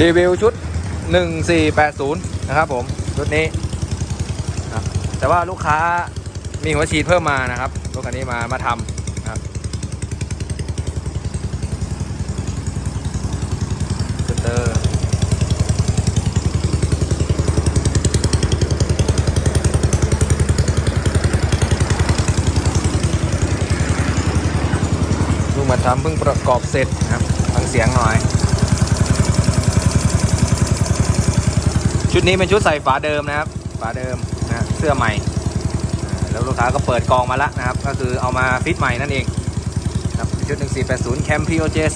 รีวิวชุด 1480 นะครับผม ชุดนี้นะแต่ว่าลูกค้ามีหัวฉีดเพิ่มมานะครับรถคันนี้มามาทำนะครับสเตอร์เพิ่งมาทำเพิ่งประกอบเสร็จนะครับฟังเสียงหน่อย ชุดนี้เป็นชุดใส่ฝาเดิมนะครับ ฝาเดิมนะเสื้อใหม่ แล้วลูกค้าก็เปิดกองมาแล้วนะครับ ก็คือเอามาฟิตใหม่นั่นเองครับชุด 1480 Cam POJ 3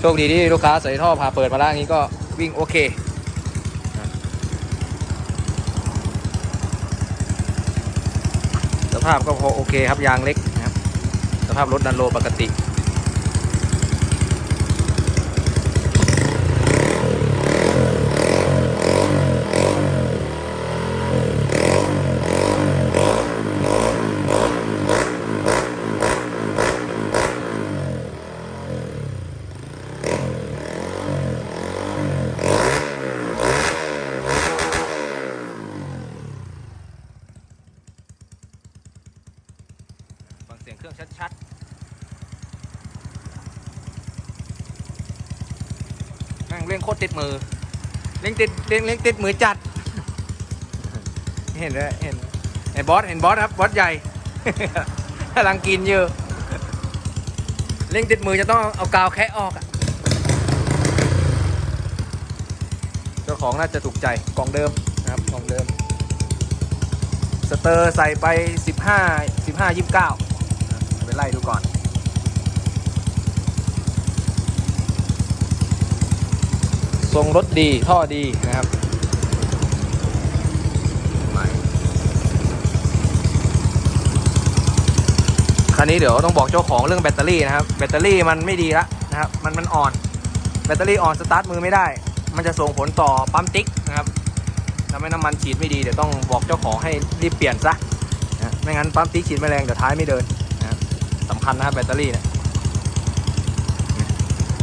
โชคดีที่ลูกค้าใส่ท่อพาเปิดมาแล้วนี้ก็วิ่งโอเคสภาพก็พอโอเคครับยางเล็กนะครับ สภาพรถดันโลปกติ รื่องชัดๆแม่งเร่งโคตรติดมือเร่งติดเร่งเร่งติดมือจัด เห็นเลยเห็นเห็นบอสเห็นบอสครับบอสใหญ่กำลังกินอยู่เร่งติดมือจะต้องเอากาวแคะออกอะเจ้าของน่าจะถูกใจกล่องเดิมนะครับกล่องเดิมสเตอร์ใส่ไป 15 15 29 ไปไล่ดูก่อนทรงรถดีท่อดีนะครับไม่คันนี้เดี๋ยวต้องบอกเจ้าของเรื่องแบตเตอรี่นะครับ แบตเตอรี่มันไม่ดีละนะครับ มันมันอ่อน แบตเตอรี่อ่อนสตาร์ทมือไม่ได้ มันจะส่งผลต่อปั๊มติ๊กนะครับทำให้น้ำมันฉีดไม่ดีเดี๋ยวต้องบอกเจ้าของให้รีบเปลี่ยนซะนะไม่งั้นปั๊มติ๊กฉีดไม่แรงเดี๋ยวท้ายไม่เดิน สำคัญนะครับแบตเตอรี่เนี่ย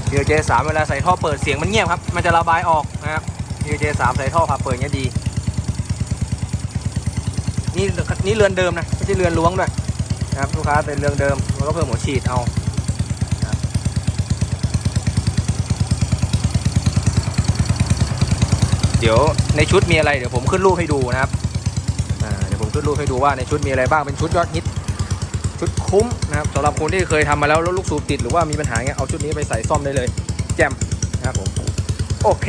เดียเจสามเวลาใส่ท่อเปิดเสียงมันเงียบครับ มันจะระบายออกนะครับเดียเจสามใส่ท่อผ่าเปิดเงี้ยดี นี่นี่เรือนเดิมนะไม่ใช่เรือนล้วงด้วยนะครับลูกค้าเป็นเรือนเดิมแล้วก็เพิ่มหัวฉีดเอาเดี๋ยวในชุดมีอะไรเดี๋ยวผมขึ้นรูปให้ดูนะครับเดี๋ยวผมขึ้นรูปให้ดูว่าในชุดมีอะไรบ้างเป็นชุดยอดฮิต ชุดคุ้มนะครับสำหรับคนที่เคยทำมาแล้วแล้วลูกสูบติดหรือว่ามีปัญหาเงี้ยเอาชุดนี้ไปใส่ซ่อมได้เลย แจ่มนะครับผมโอเค